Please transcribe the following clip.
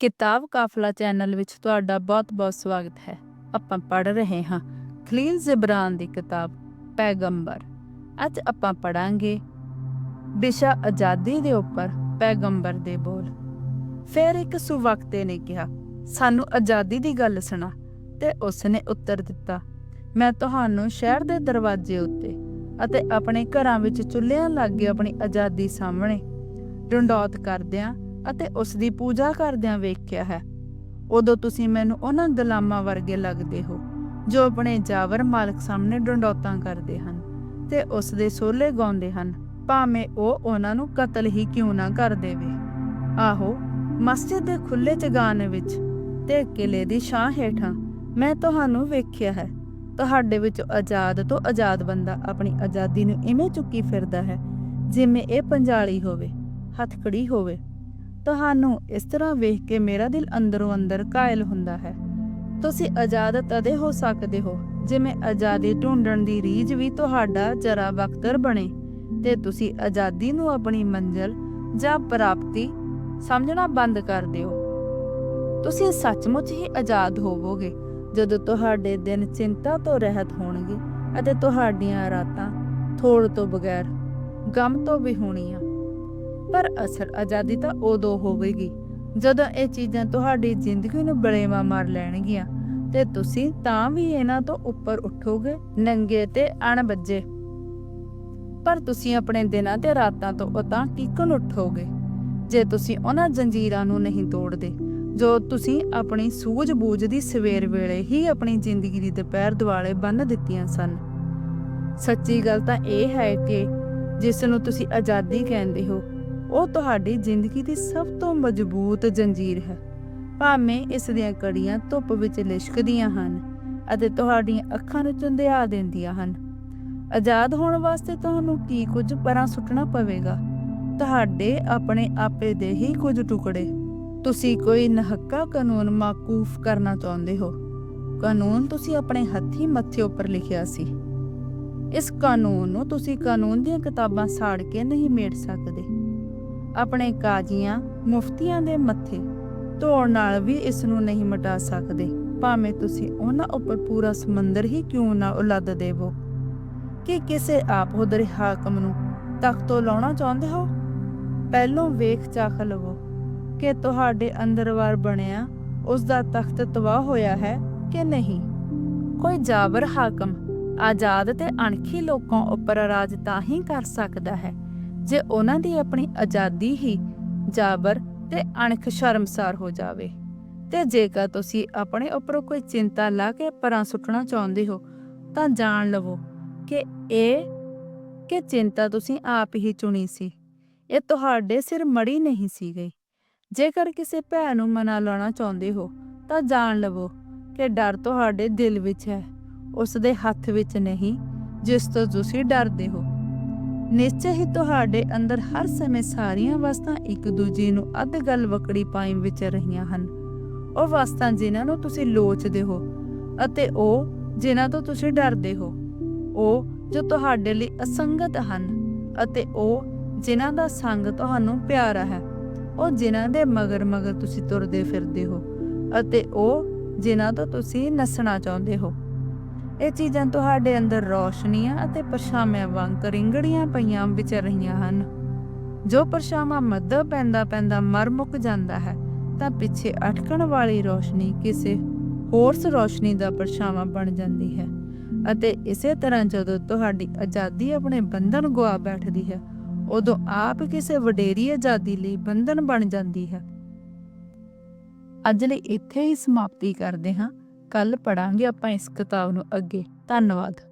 ਕਿਤਾਬ ਕਾਫਲਾ ਚੈਨਲ ਵਿੱਚ ਤੁਹਾਡਾ ਬਹੁਤ-ਬਹੁਤ ਸਵਾਗਤ ਹੈ। ਆਪਾਂ ਪੜ ਰਹੇ ਹਾਂ ਖਲੀਲ ਜ਼ਿਬਰਾਨ ਦੀ ਕਿਤਾਬ ਪੈਗੰਬਰ। ਅੱਜ ਆਪਾਂ ਪੜਾਂਗੇ ਵਿਸ਼ਾ ਆਜ਼ਾਦੀ ਦੇ ਉੱਪਰ ਪੈਗੰਬਰ ਦੇ ਬੋਲ। ਫਿਰ ਇੱਕ ਸੁਵਕਤੇ ਨੇ ਕਿਹਾ, ਸਾਨੂੰ ਆਜ਼ਾਦੀ ਦੀ ਗੱਲ ਸੁਣਾ। ਤੇ ਉਸਨੇ ਉੱਤਰ ਦਿੱਤਾ, ਮੈਂ ਤੁਹਾਨੂੰ ਸ਼ਹਿਰ ਦੇ ਦਰਵਾਜ਼ੇ ਉੱਤੇ ਅਤੇ ਆਪਣੇ ਘਰਾਂ ਵਿੱਚ ਚੁੱਲ੍ਹਿਆਂ ਲਾਗੇ ਆਪਣੀ ਆਜ਼ਾਦੀ ਸਾਹਮਣੇ ਡੰਡੌਤ ਕਰਦਿਆਂ ਅਤੇ ਉਸ ਦੀ ਪੂਜਾ ਕਰਦਿਆਂ ਵੇਖਿਆ ਹੈ। ਉਦੋਂ ਤੁਸੀਂ ਮੈਨੂੰ ਉਹਨਾਂ ਗੁਲਾਮਾਂ ਵਰਗੇ ਲੱਗਦੇ ਹੋ, ਜੋ ਆਪਣੇ ਜਾਵਰ ਮਾਲਕ ਸਾਹਮਣੇ ਡੰਡੌਤਾਂ ਕਰਦੇ ਹਨ ਤੇ ਉਸ ਦੇ ਸੋਲੇ ਗਾਉਂਦੇ ਹਨ। ਭਾਵੇਂ ਉਹ ਉਹਨਾਂ ਨੂੰ ਕਤਲ ਹੀ ਕਿਉਂ ਨਾ ਕਰ ਦੇਵੇ। ਆਹੋ, ਮਸਜਿਦ ਦੇ ਖੁੱਲੇ ਚਗਾਨ ਵਿੱਚ ਤੇ ਕਿਲੇ ਦੀ ਛਾਂ ਹੇਠਾਂ ਮੈਂ ਤੁਹਾਨੂੰ ਵੇਖਿਆ ਹੈ। ਤੁਹਾਡੇ ਵਿੱਚ ਆਜ਼ਾਦ ਤੋਂ ਆਜ਼ਾਦ ਬੰਦਾ ਆਪਣੀ ਆਜ਼ਾਦੀ ਨੂੰ ਇਵੇਂ ਚੁੱਕੀ ਫਿਰਦਾ ਹੈ, ਜਿਵੇਂ ਇਹ ਪੰਜਾਲੀ ਹੋਵੇ, ਹੱਥਕੜੀ ਹੋਵੇ। ਤੁਹਾਨੂੰ ਇਸ ਤਰ੍ਹਾਂ ਵੇਖ ਕੇ ਮੇਰਾ ਦਿਲ ਅੰਦਰੋਂ ਅੰਦਰ ਕਾਇਲ ਹੁੰਦਾ ਹੈ। ਤੁਸੀਂ ਆਜ਼ਾਦ ਤਦੇ ਹੋ ਸਕਦੇ ਹੋ, ਜਿਵੇਂ ਆਜ਼ਾਦੀ ਢੂੰਡਣ ਦੀ ਰੀਝ ਵੀ ਤੁਹਾਡਾ ਜਰਾ ਵਕਤਰ ਬਣੇ, ਤੇ ਤੁਸੀਂ ਆਜ਼ਾਦੀ ਨੂੰ ਆਪਣੀ ਮੰਜ਼ਲ ਜਾਂ ਪ੍ਰਾਪਤੀ ਸਮਝਣਾ ਬੰਦ ਕਰ ਦਿਓ। ਤੁਸੀਂ ਸੱਚਮੁੱਚ ਹੀ ਆਜ਼ਾਦ ਹੋਵੋਗੇ, ਜਦੋਂ ਤੁਹਾਡੇ ਦਿਨ ਚਿੰਤਾ ਤੋਂ ਰਹਿਤ ਹੋਣਗੇ ਅਤੇ ਤੁਹਾਡੀਆਂ ਰਾਤਾਂ ਥੋੜ ਤੋਂ ਬਗੈਰ ਗਮ ਤੋਂ ਵੀ ਹੋਣੀਆਂ। ਪਰ ਅਸਲ ਆਜ਼ਾਦੀ ਤਾਂ ਉਦੋਂ ਹੋਵੇਗੀ, ਜਦੋਂ ਇਹ ਚੀਜ਼ਾਂ ਤੁਹਾਡੀ ਜ਼ਿੰਦਗੀ ਨੂੰ ਬਲੇਵਾ ਮਾਰ ਲੈਣਗੀਆਂ ਤੇ ਤੁਸੀਂ ਤਾਂ ਵੀ ਇਹਨਾਂ ਤੋਂ ਉੱਪਰ ਉੱਠੋਗੇ, ਨੰਗੇ ਤੇ ਅਣਬੱਜੇ। ਪਰ ਤੁਸੀਂ ਆਪਣੇ ਦਿਨਾਂ ਤੇ ਰਾਤਾਂ ਤੋਂ ਉਤਾਂ ਟਿਕਣ ਉੱਠੋਗੇ। ਜੇ ਤੁਸੀਂ ਉਹਨਾਂ ਜੰਜੀਰਾਂ ਨੂੰ ਨਹੀਂ ਤੋੜਦੇ, ਜੋ ਤੁਸੀਂ ਆਪਣੀ ਸੂਝ-ਬੂਝ ਦੀ ਸਵੇਰ ਵੇਲੇ ਹੀ ਆਪਣੀ ਜ਼ਿੰਦਗੀ ਦੀ ਦੁਪਹਿਰ ਦੁਆਲੇ ਬੰਨ ਦਿੱਤੀਆਂ ਸਨ। ਸੱਚੀ ਗੱਲ ਤਾਂ ਇਹ ਹੈ ਕਿ ਜਿਸ ਨੂੰ ਤੁਸੀਂ ਆਜ਼ਾਦੀ ਕਹਿੰਦੇ ਹੋ ਉਹ ਤੁਹਾਡੀ ਜ਼ਿੰਦਗੀ ਦੀ ਸਭ ਤੋਂ ਮਜ਼ਬੂਤ ਜੰਜੀਰ ਹੈ। ਭਾਵੇਂ ਇਸ ਦੀਆਂ ਕੜੀਆਂ ਧੁੱਪ ਵਿੱਚ ਲਿਸ਼ਕਦੀਆਂ ਹਨ ਅਤੇ ਤੁਹਾਡੀਆਂ ਅੱਖਾਂ ਨੂੰ ਚੁੰਧਿਆ ਦਿੰਦੀਆਂ ਹਨ। ਆਜ਼ਾਦ ਹੋਣ ਵਾਸਤੇ ਤੁਹਾਨੂੰ ਕੀ ਕੁਝ ਪਰਾਂ ਸੁੱਟਣਾ ਪਵੇਗਾ? ਤੁਹਾਡੇ ਆਪਣੇ ਆਪੇ ਦੇ ਹੀ ਕੁਝ ਟੁਕੜੇ। ਤੁਸੀਂ ਕੋਈ ਨਹੱਕਾ ਕਾਨੂੰਨ ਮਾਕੂਫ ਕਰਨਾ ਚਾਹੁੰਦੇ ਹੋ। ਕਾਨੂੰਨ ਤੁਸੀਂ ਆਪਣੇ ਹੱਥੀ ਮੱਥੇ ਉੱਪਰ ਲਿਖਿਆ ਸੀ। ਇਸ ਕਾਨੂੰਨ ਨੂੰ ਤੁਸੀਂ ਕਾਨੂੰਨ ਦੀਆਂ ਕਿਤਾਬਾਂ ਸਾੜ ਕੇ ਨਹੀਂ ਮੇੜ ਸਕਦੇ। ਆਪਣੇ ਕਾਜ਼ੀਆਂ ਮੁਫਤੀਆਂ ਦੇ ਮੱਥੇ ਧੋਣ ਨਾਲ ਵੀ ਇਸ ਨੂੰ ਨਹੀਂ ਮਿਟਾ ਸਕਦੇ। ਭਾਵੇਂ ਤੁਸੀਂ ਉਹਨਾਂ ਉੱਪਰ ਪੂਰਾ ਸਮੁੰਦਰ ਹੀ ਕਿਉਂ ਨਾ ਉਲੱਦ ਦੇਵੋ? ਕਿ ਕਿਸੇ ਆਪ ਹੁਦਰ ਹਾਕਮ ਨੂੰ ਤਖਤ ਲਾਉਣਾ ਚਾਹੁੰਦੇ ਹੋ? ਪਹਿਲੋਂ ਵੇਖ ਚਾਖ ਲਵੋ ਕਿ ਤੁਹਾਡੇ ਅੰਦਰਵਾਰ ਬਣਿਆ ਉਸ ਦਾ ਤਖਤ ਤਬਾਹ ਹੋਇਆ ਹੈ ਕਿ ਨਹੀਂ। ਕੋਈ ਜਾਬਰ ਹਾਕਮ ਆਜ਼ਾਦ ਤੇ ਅਣਖੀ ਲੋਕਾਂ ਉੱਪਰ ਰਾਜ ਤਾਂ ਹੀ ਕਰ ਸਕਦਾ ਹੈ ਜੇ ਉਹਨਾਂ ਦੀ ਆਪਣੀ ਆਜ਼ਾਦੀ ਹੀ ਜਾਬਰ ਤੇ ਅਣਖ ਸ਼ਰਮਸਾਰ ਹੋ ਜਾਵੇ, ਤੇ ਜੇਕਰ ਤੁਸੀਂ ਆਪਣੇ ਉੱਪਰ ਕੋਈ ਚਿੰਤਾ ਲਾ ਕੇ ਪਰਾਂ ਸੁੱਟਣਾ ਚਾਹੁੰਦੇ ਹੋ, ਤਾਂ ਜਾਣ ਲਵੋ ਕਿ ਇਹ ਕਿ ਚਿੰਤਾ ਤੁਸੀਂ ਆਪ ਹੀ ਚੁਣੀ ਸੀ। ਇਹ ਤੁਹਾਡੇ ਸਿਰ ਮੜੀ ਨਹੀਂ ਸੀ ਗਈ। ਜੇਕਰ ਕਿਸੇ ਭੈ ਨੂੰ ਮਨਾ ਲਾਉਣਾ ਚਾਹੁੰਦੇ ਹੋ, ਤਾਂ ਜਾਣ ਲਵੋ ਕਿ ਡਰ ਤੁਹਾਡੇ ਦਿਲ ਵਿੱਚ ਹੈ। ਉਸ ਦੇ ਹੱਥ ਵਿੱਚ ਨਹੀਂ, ਜਿਸ ਤੋਂ ਤੁਸੀਂ ਡਰਦੇ ਹੋ। ਨਿਸ਼ਚੈ ਹੀ ਤੁਹਾਡੇ ਅੰਦਰ ਹਰ ਸਮੇਂ ਸਾਰੀਆਂ ਵਸਤਾਂ ਇੱਕ ਦੂਜੀ ਨੂੰ ਅੱਧ ਗੱਲ ਵਕੜੀ ਪਾਈ ਵਿੱਚ ਰਹੀਆਂ ਹਨ। ਉਹ ਵਸਤਾਂ ਜਿਨ੍ਹਾਂ ਨੂੰ ਤੁਸੀਂ ਲੋਚਦੇ ਹੋ ਅਤੇ ਉਹ ਜਿਨ੍ਹਾਂ ਤੋਂ ਤੁਸੀਂ ਡਰਦੇ ਹੋ। ਉਹ ਜੋ ਤੁਹਾਡੇ ਲਈ ਅਸੰਗਤ ਹਨ ਅਤੇ ਉਹ ਜਿਨ੍ਹਾਂ ਦਾ ਸੰਗ ਤੁਹਾਨੂੰ ਪਿਆਰਾ ਹੈ। ਉਹ ਜਿਨ੍ਹਾਂ ਦੇ ਮਗਰ ਮਗਰ ਤੁਸੀਂ ਤੁਰਦੇ ਫਿਰਦੇ ਹੋ ਅਤੇ ਉਹ ਜਿਨ੍ਹਾਂ ਤੋਂ ਤੁਸੀਂ ਨੱਸਣਾ ਚਾਹੁੰਦੇ ਹੋ। ਇਹ ਚੀਜ਼ਾਂ ਤੁਹਾਡੇ ਅੰਦਰ ਰੌਸ਼ਨੀਆਂ ਅਤੇ ਪਰਛਾਵਿਆਂ ਵਾਂਗ ਰਿੰਗੜੀਆਂ ਪਈਆਂ ਵਿਚ ਰਹੀਆਂ ਹਨ। ਜੋ ਪਰਛਾਵਾਂ ਮੱਧ ਪੈਂਦਾ ਪੈਂਦਾ ਮਰ ਮੁੱਕ ਜਾਂਦਾ ਹੈ, ਤਾਂ ਪਿੱਛੇ ਅਟਕਣ ਵਾਲੀ ਰੌਸ਼ਨੀ ਕਿਸੇ ਹੋਰ ਰੌਸ਼ਨੀ ਦਾ ਪਰਛਾਵਾਂ ਬਣ ਜਾਂਦੀ ਹੈ ਅਤੇ ਇਸੇ ਤਰ੍ਹਾਂ ਜਦੋਂ ਤੁਹਾਡੀ ਆਜ਼ਾਦੀ ਆਪਣੇ ਬੰਧਨ ਗਵਾ ਬੈਠਦੀ ਹੈ, ਉਦੋਂ ਆਪ ਕਿਸੇ ਵਡੇਰੀ ਆਜ਼ਾਦੀ ਲਈ ਬੰਧਨ ਬਣ ਜਾਂਦੀ ਹੈ। ਅੱਜ ਲਈ ਇੱਥੇ ਹੀ ਸਮਾਪਤੀ ਕਰਦੇ ਹਾਂ। ਕੱਲ ਪੜਾਂਗੇ ਆਪਾਂ ਇਸ ਕਿਤਾਬ ਨੂੰ ਅੱਗੇ। ਧੰਨਵਾਦ।